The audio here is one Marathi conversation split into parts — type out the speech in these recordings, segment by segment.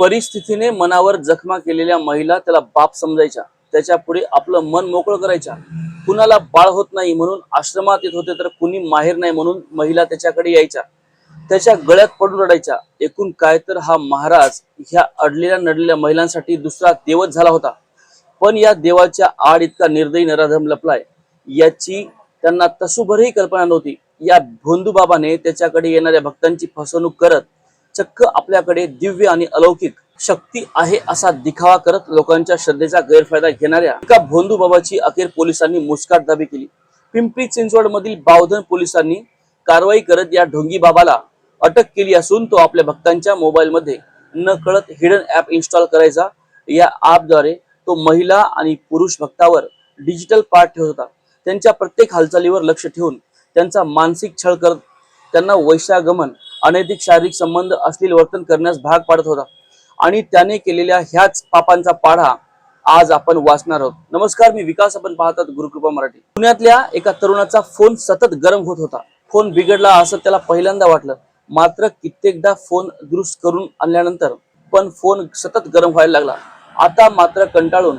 परिस्थितीने मनावर जखमा केलेल्या महिला त्याला बाप समजायच्या. त्याच्या पुढे आपलं मन मोकळं करायच्या. कुणाला बाळ होत नाही म्हणून आश्रमात येत होते तर कुणी माहेर नाही म्हणून महिला त्याच्याकडे यायच्या. त्याच्या गळ्यात पडून रडायच्या. एकूण काय तर हा महाराज ह्या अडलेल्या नडलेल्या महिलांसाठी दुसरा देवच झाला होता. पण या देवाच्या आड इतका निर्दयी नराधम लपलाय. याची त्यांना तसूभरही कल्पना नव्हती. या भोंदू बाबाने त्याच्याकडे येणाऱ्या भक्तांची फसवणूक करत चक्क आपल्याकडे दिव्य आणि अलौकिक शक्ती आहे असा दिखावा करत लोकांच्या श्रद्धेचा गैरफायदा घेणाऱ्या एका भोंदू बाबाची अखेर पोलिसांनी मुस्काट दाबी केली. पिंपरी चिंचवड मधील बावधन पोलिसांनी कारवाई करत या ढोंगी बाबाला अटक केली असून तो आपल्या भक्तांच्या मोबाईल मध्ये न कळत हिडन ऍप इन्स्टॉल करायचा या ऍपद्वारे तो महिला आणि पुरुष भक्तावर डिजिटल पाठ ठेवत होता. त्यांच्या प्रत्येक हालचालीवर लक्ष ठेवून त्यांचा मानसिक छळ करत त्यांना वैशागमन अनैतिक शारीरिक संबंध असलेले वर्तन करण्यास भाग पाडत होता. आणि त्याने केलेल्या ह्याच पापांचा पाढा आज आपण वाचणार आहोत. नमस्कार मी विकास आपण पाहतात गुरुकृपा मराठी. पुण्यातल्या एका तरुणाचा फोन सतत गरम होत होता. फोन बिघडला असं त्याला पहिल्यांदा वाटलं. मात्र कित्येकदा फोन दुरुस्त करून आणल्यानंतर पण फोन सतत गरम व्हायला लागला. आता मात्र कंटाळून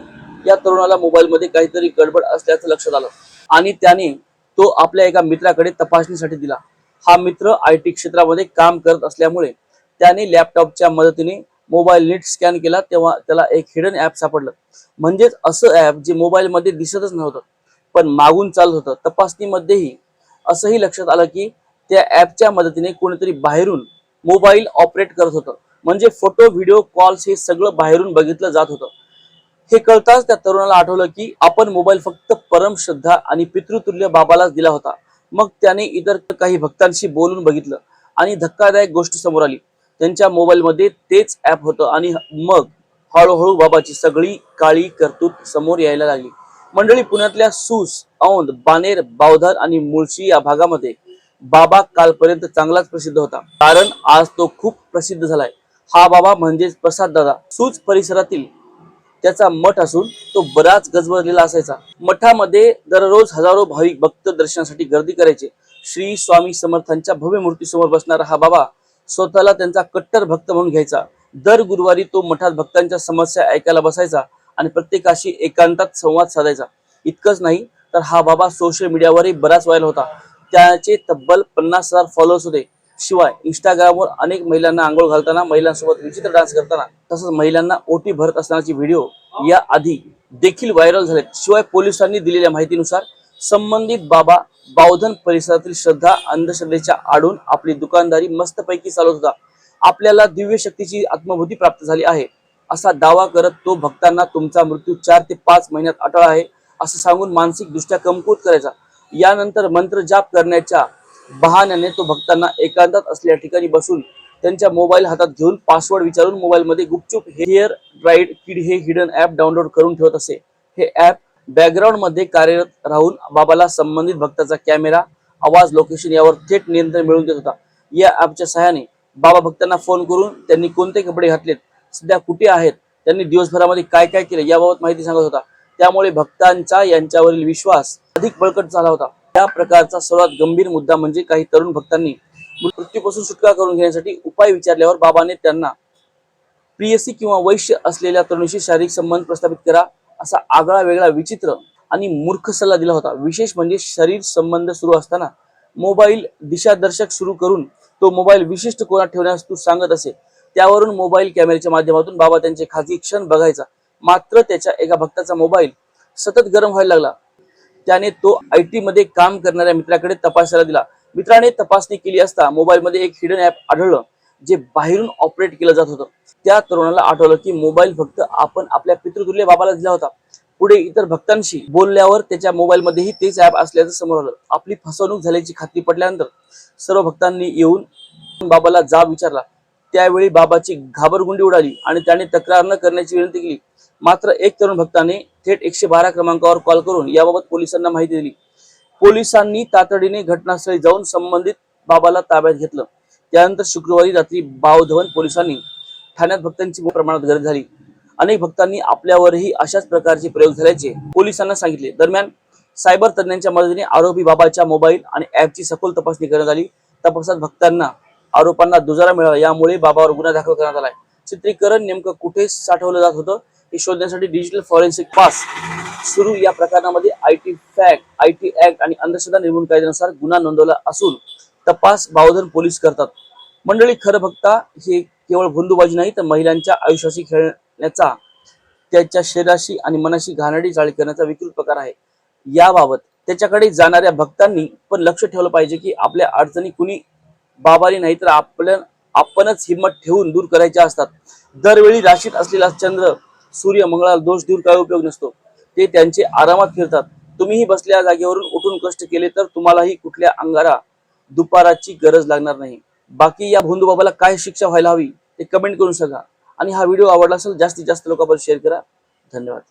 या तरुणाला मोबाईल मध्ये काहीतरी गडबड असल्याचं लक्षात आलं. आणि त्याने तो आपल्या एका मित्राकडे तपासणीसाठी दिला. हा मित्र आय टी क्षेत्रामध्ये काम करत असल्यामुळे त्याने लॅपटॉपच्या मदतीने मोबाईल नीट स्कॅन केला तेव्हा त्याला एक हिडन ऍप सापडलं. म्हणजेच असं ऍप जे मोबाईल मध्ये दिसतच नव्हतं पण मागून चालत होतं. तपासणीमध्येही असंही लक्षात आलं की त्या ऍपच्या मदतीने कोणीतरी बाहेरून मोबाईल ऑपरेट करत होतं. म्हणजे फोटो व्हिडिओ कॉल्स हे सगळं बाहेरून बघितलं जात होतं. हे कळताच त्या तरुणाला आठवलं की आपण मोबाईल फक्त परम श्रद्धा आणि पितृतुल्य बाबालाच दिला होता. मग त्याने इतर काही भक्तांशी बोलून बघितलं आणि धक्कादायक गोष्ट समोर आली. त्यांच्या मोबाईलमध्ये तेच ऍप होतं आणि मग हळूहळू बाबाची सगळी काळी करतूत समोर यायला लागली. मंडळी पुण्यातल्या सूस औंद बानेर बावधर आणि मुळशी या भागामध्ये बाबा कालपर्यंत चांगलाच प्रसिद्ध होता. कारण आज तो खूप प्रसिद्ध झालाय. हा बाबा म्हणजेच प्रसाद दादा. सूच परिसरातील त्याचा मठ असून तो बराच गजबजलेला असायचा. मठामध्ये दररोज हजारो भाविक भक्त दर्शनासाठी गर्दी करायचे. श्री स्वामी समर्थांच्या भव्य मूर्तीसमोर बसणारा हा बाबा स्वतःला त्यांचा कट्टर भक्त म्हणून घ्यायचा. दर गुरुवारी तो मठात भक्तांच्या समस्या ऐकायला बसायचा आणि प्रत्येकाशी एकांतात संवाद साधायचा. इतकंच नाही तर हा बाबा सोशल मीडियावरही बराच व्हायला होता. त्याचे तब्बल पन्नास हजार फॉलोअर्स होते. शिवाय इंस्टाग्रामवर अनेक महिलांना आंघोळ घालताना महिलांसोबत विचित्र डान्स करताना तसंच महिलांना ओटी भरत असतानाचे व्हिडिओ या आधी देखील व्हायरल झालेत. शिवाय पोलिसांनी दिलेल्या माहितीनुसार संबंधित बाबा बावधन परिसरातील श्रद्धा अंधश्रद्धेच्या आडून आपली दुकानदारी मस्तपैकी चालवत होता. आपल्याला दिव्य शक्तीची आत्मभूती प्राप्त झाली आहे. असा दावा करत तो भक्तांना तुमचा मृत्यू चार ते पाच महिन्यात अटळ आहे असं सांगून मानसिक दृष्ट्या कमकुवत करायचा. यानंतर मंत्र जाप करण्याच्या बहाण्याने तो भक्तांना एकांतात असलेल्या ठिकाणी बसून त्यांच्या मोबाईल हातात घेऊन पासवर्ड विचारून मोबाईल मध्ये गुपचूप हेअर ड्राईड किड हे हिडन ऍप डाउनलोड करून ठेवत असे. हे ऍप बॅकग्राऊंडमध्ये कार्यरत राहून बाबाला संबंधित भक्ताचा कॅमेरा आवाज लोकेशन यावर थेट नियंत्रण मिळवून देत होता. या ऍपच्या सहाय्याने बाबा भक्तांना फोन करून त्यांनी कोणते कपडे घातलेत सध्या कुठे आहेत त्यांनी दिवसभरामध्ये काय काय केले याबाबत माहिती सांगत होता. त्यामुळे भक्तांचा यांच्यावरील विश्वास अधिक बळकट झाला होता. या प्रकारचा सर्वात गंभीर मुद्दा म्हणजे काही तरुण भक्तांनी मृत्यूपासून सुटका करून घेण्यासाठी उपाय विचारल्यावर बाबाने त्यांना प्रियसी किंवा वैश्य असलेल्या तरुणीशी शारीरिक संबंध प्रस्थापित करा असा आगळा वेगळा विचित्र आणि मूर्ख सल्ला दिला होता. विशेष म्हणजे शरीर संबंध सुरू असताना मोबाईल दिशादर्शक सुरू करून तो मोबाईल विशिष्ट कोणात ठेवण्यास तू सांगत असे. त्यावरून मोबाईल कॅमेऱ्याच्या माध्यमातून बाबा त्यांचे खाजगी क्षण बघायचा. मात्र त्याच्या एका भक्ताचा मोबाईल सतत गरम व्हायला लागला. त्याने तो आय टी मध्ये काम करणाऱ्या मित्राकडे तपासायला दिला. मित्राने तपासणी केली असता मोबाईल मध्ये एक हिडन ऍप आढळलं जे बाहेरून ऑपरेट केलं जात होतं. त्या तरुणाला आठवलं की मोबाईल फक्त आपण आपल्या पितृतुल्य बाबाला दिला होता. पुढे इतर भक्तांशी बोलल्यावर त्याच्या मोबाईलमध्येही तेच ऍप असल्याचं समोर आलं. आपली फसवणूक झाल्याची खात्री पडल्यानंतर सर्व भक्तांनी येऊन बाबाला जाब विचारला. त्यावेळी बाबाची घाबरगुंडी उडाली आणि त्याने तक्रार न करण्याची विनंती केली. मात्र एक तरुण भक्ताने थेट एकशे बारा क्रमांकावर कॉल करून याबाबत पोलिसांना माहिती दिली. पोलिसांनी तातडीने घटनास्थळी जाऊन संबंधित बाबाला ताब्यात घेतलं. त्यानंतर शुक्रवारी रात्री बावधवन पोलिसांनी ठाण्यात भक्तांची मोठ्या प्रमाणात गर्दी झाली. अनेक भक्तांनी आपल्यावरही अशाच प्रकारचे प्रयोग झाल्याचे पोलिसांना सांगितले. दरम्यान सायबर तज्ञांच्या मदतीने आरोपी बाबाच्या मोबाईल आणि ऍपची सखोल तपासणी करण्यात आली. तपासात भक्तांना आरोपांना दुजारा मिळाला. यामुळे बाबावर गुन्हा दाखल करण्यात आलाय चित्रीकरण नेमकं कुठे साठवलं जात होतं? हे शोधण्यासाठी डिजिटल फॉरेन्सिक पास सुरू या प्रकरणामध्ये I T fact I T act आणि अंधश्रद्धा निर्मूलन कायद्यानुसार गुन्हा नोंदवला असून तपास बावधन पोलीस करतात. मंडळी खरं बघता हे केवळ भुंदूबाजी नाही तर महिलांच्या आयुष्याशी खेळण्याचा त्याच्या शरीराशी आणि मनाशी घाणेरडी चाळी करण्याचा विकृत प्रकार आहे. याबाबत त्याच्याकडे जाणाऱ्या भक्तांनी पण लक्ष ठेवलं पाहिजे की आपल्या अडचणी कुणी बाबारी नाही तर आपल्या आपणच हिंमत ठेवून दूर करायच्या असतात. दरवेळी राशीत असलेला चंद्र सूर्य मंगळाला दोष दूर काय उपयोग नसतो. ते त्यांचे आरामात फिरतात. तुम्हीही बसल्या जागेवरून उठून कष्ट केले तर तुम्हालाही कुठल्या अंगारा दुपाराची गरज लागणार नाही. बाकी या भोंदू बाबाला काय शिक्षा व्हायला हवी ते कमेंट करून सांगा. आणि हा व्हिडिओ आवडला असेल जास्तीत जास्त लोकांपर्यंत शेअर करा. धन्यवाद.